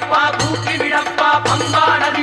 வீடப்பா தூக்கி விடப்பா பம்பா நதி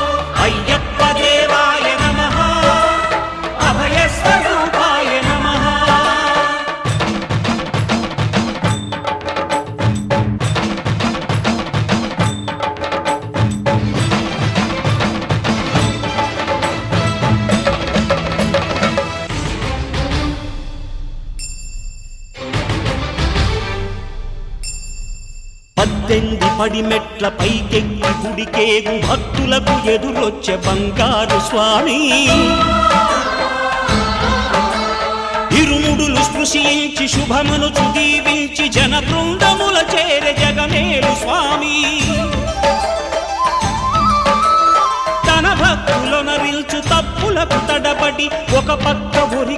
పడి మెట్ల పైకెక్కి గుడికేగు భక్తులకు ఎదురొచ్చే బంగారు స్వామి. ఇరుముడులు స్పృశించి శుభమును చుదీవించి జన బృందముల చేరే జగమేలు స్వామి. తన భక్తులొనరిల్చు తప్పులకు తడబడి ఒక పక్క ఒరి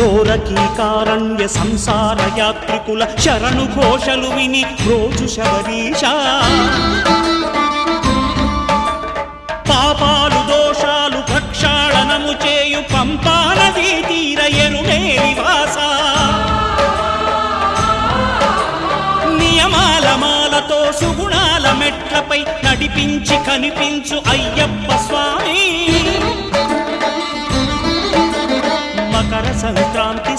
ఘోరకీకారణ్య సంసార యాత్రికుల శరణు ఘోషలు విని రోజు శబరీష. పాపాలు దోషాలు ప్రక్షాళనము చేయు పంపానదీ తీరయను నివాస. నియమాల మాలతో సుగుణాల మెట్లపై నడిపించి కనిపించు అయ్యప్ప స్వామి.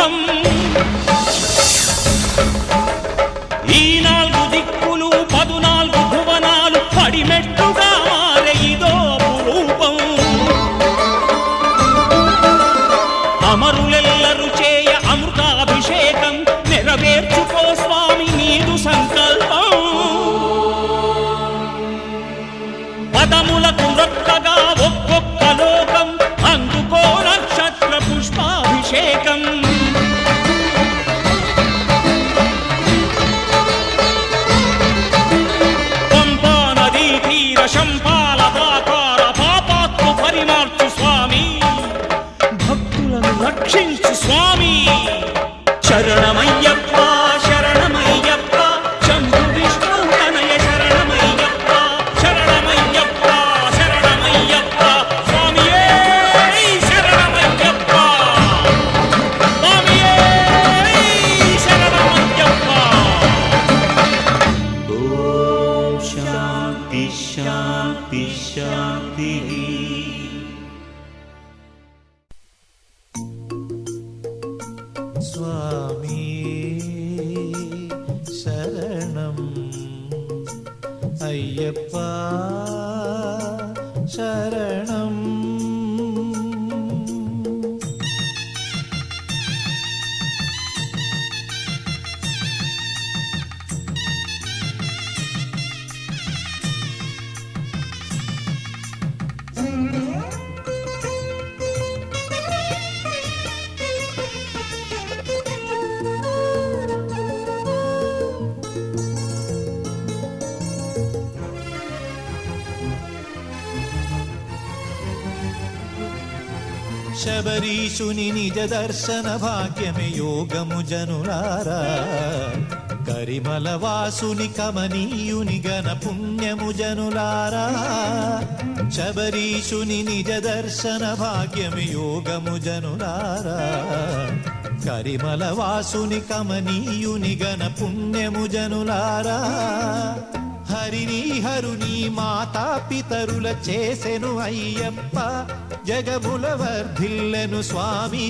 தீபம் சரணமையப்பா స్వామి శరణం అయ్యప్ప శరణం శబరీషుని నిజ దర్శన భాగ్యమే యోగము జనులారా కరిమల వాసుని కమనీయుని గణ పుణ్యము జనులారా శబరీషుని నిజ దర్శన భాగ్యమే యోగము జనులారా కరిమల వాసుని కమనీయుని గణ పుణ్యము జనులారా హరిని హరుని మాతా పితరుల చేసెను అయ్యప్ప జగముల వర్ధిల్లెను స్వామి.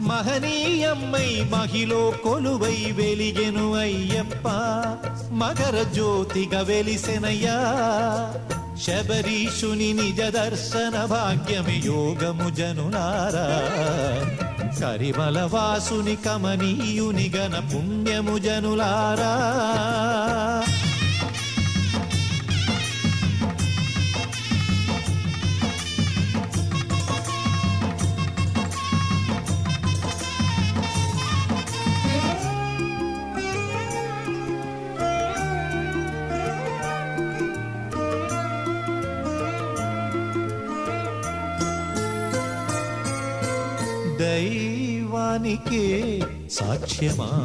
మహనీయమ్మై మహిలో కొలువై వెలిగెను అయ్యప్ప. మకర జ్యోతిగా వెలిసెనయ్యా. శబరీషుని నిజ దర్శన భాగ్యమి యోగము జనులారా కరిమల వాసుని కమనీయుని గణ పుణ్యము జనులారా దైవానికే సాక్ష్యమా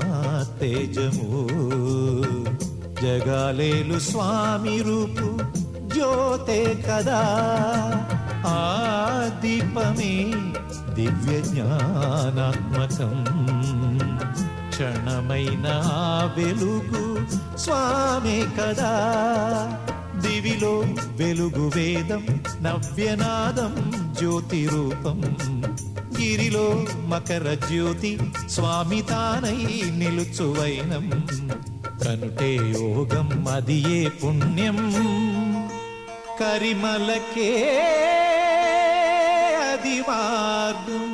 తేజము. జగాలేలు స్వామి రూపు జ్యోతే కదా. ఆ దీపమే దివ్య జ్ఞానాత్మకం. క్షణమైన వెలుగు స్వామి కదా. దివిలో వెలుగు వేదం నవ్యనాదం జ్యోతి రూపం గిరిలో మకర జ్యోతి స్వామి తానై నిలుచువైనం. తనుటే యోగం అదియే పుణ్యం? కరిమలకే అది మార్గం.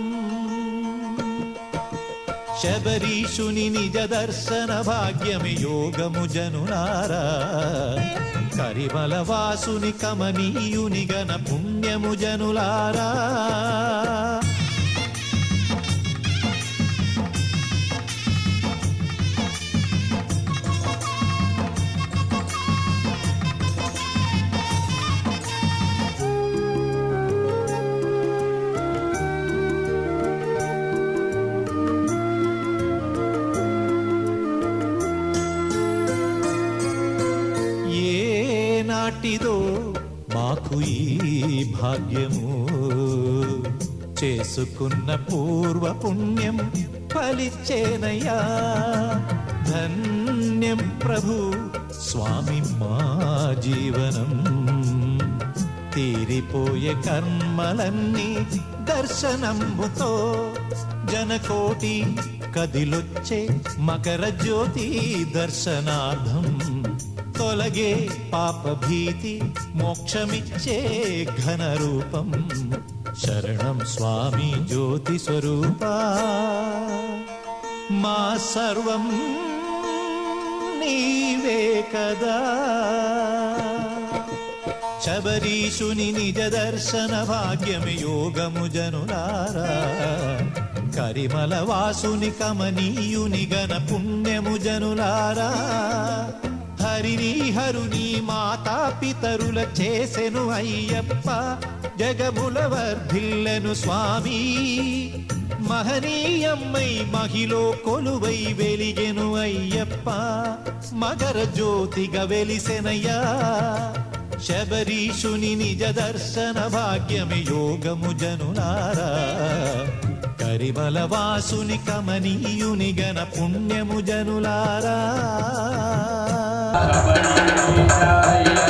శబరీషుని నిజ దర్శన భాగ్యమి యోగము జనునారా కరిమల వాసుని కమనీయుని గణ పుణ్యము జనులారా. నాటిదో మాకు ఈ భాగ్యము. చేసుకున్న పూర్వ పుణ్యం ఫలిచ్చేనయ్యా ధన్యం ప్రభు స్వామి మా జీవనం. తీరిపోయే కర్మలన్నీ దర్శనంబుతో జనకోటి కదిలొచ్చే మకర జ్యోతి దర్శనార్థం. తొలగే పాపభీతి మోక్షమిచ్చే ఘన రూపం శరణం స్వామి జ్యోతి స్వరూపా. మా సర్వం నీవే కదా. శబరీషుని నిజ దర్శన భాగ్యమి యోగము జనులారా. కరిమల వాసుని కమనీయుని గణ పుణ్యము జనులారా. హరిని హరుని మాతా పితరుల చేసెను అయ్యప్ప. జగముల వర్ధిల్లను స్వామి. మహనీయమ్మై మహిలో కొలువై వెలిగెను అయ్యప్ప. మగర జ్యోతిగా వెలిసెనయ్యా. శబరీషుని నిజ దర్శన భాగ్యమి యోగము జనులారా కరిమల వాసుని కమనీయుని గణ పుణ్యము జనులారా అయ్యప్ప